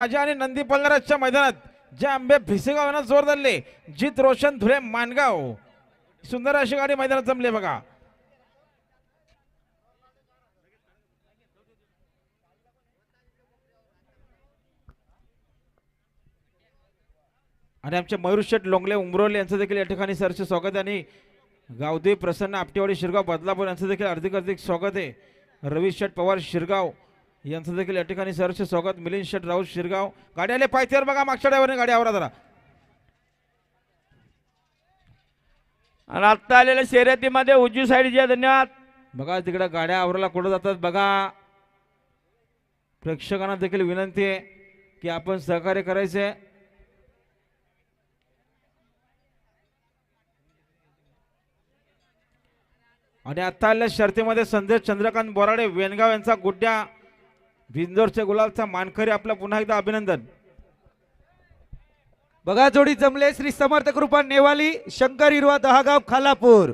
राजा आणि नंदी पलराजच्या मैदानात जे आंबे भिसेगाव जोर धरले जित रोशन धुळे मानगाव. सुंदर अशी गाडी मैदानात जमले बघा. आणि आमचे मयूर शेठ लोंगले उमरोले यांचं देखील या ठिकाणी सरचे स्वागत आणि गावदेवी प्रसन्न आपटेवाडी शिरगाव बदलापूर यांचं देखील हार्दिक हार्दिक स्वागत आहे. रवी शेठ पवार शिरगाव यांचं देखील या ठिकाणी सरचे स्वागत. मिलिंद शेठ राऊत शिरगाव. गाडी आले पायथ्यावर बघा मागच्या ड्रायव्हरने गाडी आवरा जरा. आणि आत्ता आलेल्या शर्यतीमध्ये उजवी साईडचे धन्यवाद. बघा तिकडे गाड्या आवराला कुठं जातात बघा. प्रेक्षकांना देखील विनंती आहे की आपण सहकार्य करायचे. आणि आता आलेल्या शर्तीमध्ये संदेश चंद्रकांत बोराडे वेनगाव यांचा गुड्ड्या बिंदोरच्या गुलाबचा मानकरी आपला पुन्हा एकदा अभिनंदन. बघा जोडी जमले श्री समर्थ कृपा नेवाली शंकर हिरवा दहागाव खालापूर.